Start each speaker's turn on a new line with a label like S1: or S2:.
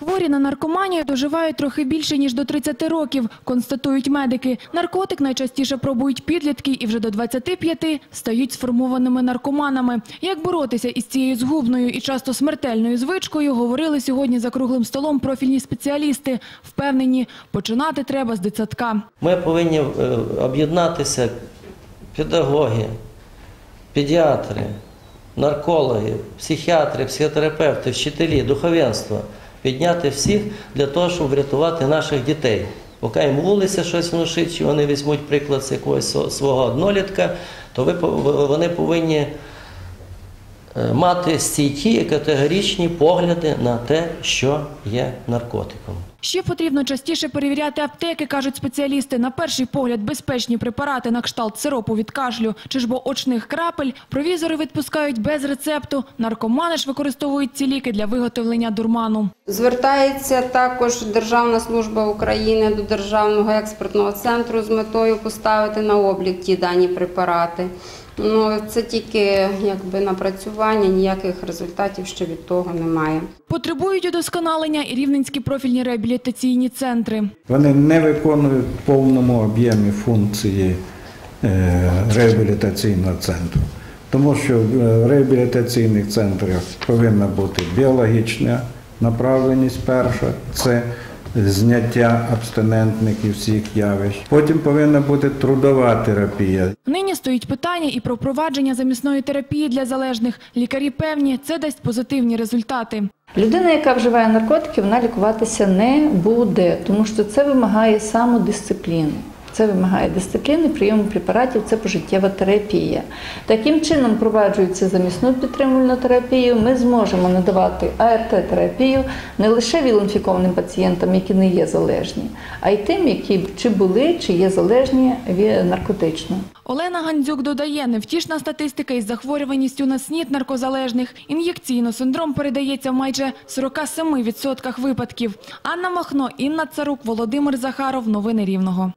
S1: Хворі на наркоманію доживають трохи більше, ніж до 30 років, констатують медики. Наркотик найчастіше пробують підлітки і вже до 25 стають сформованими наркоманами. Як боротися із цією згубною і часто смертельною звичкою, говорили сьогодні за круглим столом профільні спеціалісти. Впевнені, починати треба з дитсадка.
S2: Ми повинні е, об'єднатися педагоги, педіатри, наркологи, психіатри, психотерапевти, вчителі, духовенство, підняти всіх для того, щоб врятувати наших дітей. Поки їм вулиця щось внушить, чи вони візьмуть приклад з якогось свого однолітка, то вони повинні е, мати стійкі і категорічні погляди на те, що є наркотиком.
S1: Ще потрібно частіше перевіряти аптеки, кажуть спеціалісти. На перший погляд безпечні препарати на кшталт сиропу від кашлю чи ж бо очних крапель. Провізори відпускають без рецепту. Наркомани ж використовують ці ліки для виготовлення дурману.
S3: Звертається також Державна служба України до Державного експертного центру з метою поставити на облік ті дані препарати. Ну, це тільки якби напрацювання, ніяких результатів ще від того немає.
S1: Потребують удосконалення і рівненські профільні реабілітаційні центри.
S4: Вони не виконують в повному об'ємі функції е, реабілітаційного центру. Тому що в реабілітаційних центрах повинна бути біологічна направленість перша, це зняття абстинентних і всіх явищ. Потім повинна бути трудова терапія.
S1: Нині стоїть питання і про впровадження замісної терапії для залежних. Лікарі певні, це дасть позитивні результати.
S5: Людина, яка вживає наркотики, вона лікуватися не буде, тому що це вимагає самодисципліни. Це вимагає дисципліни, прийому препаратів, це пожиттєва терапія. Таким чином, впроваджується замісну підтримувальну терапію, ми зможемо надавати АРТ-терапію не лише віл-інфікованим пацієнтам, які не є залежні, а й тим, які чи були, чи є залежні від наркотично.
S1: Олена Гандзюк додає, невтішна статистика із захворюваністю на СНІД наркозалежних. Ін'єкційно синдром передається в майже 47% випадків. Анна Махно, Інна Царук, Володимир Захаров. Новини Рівного.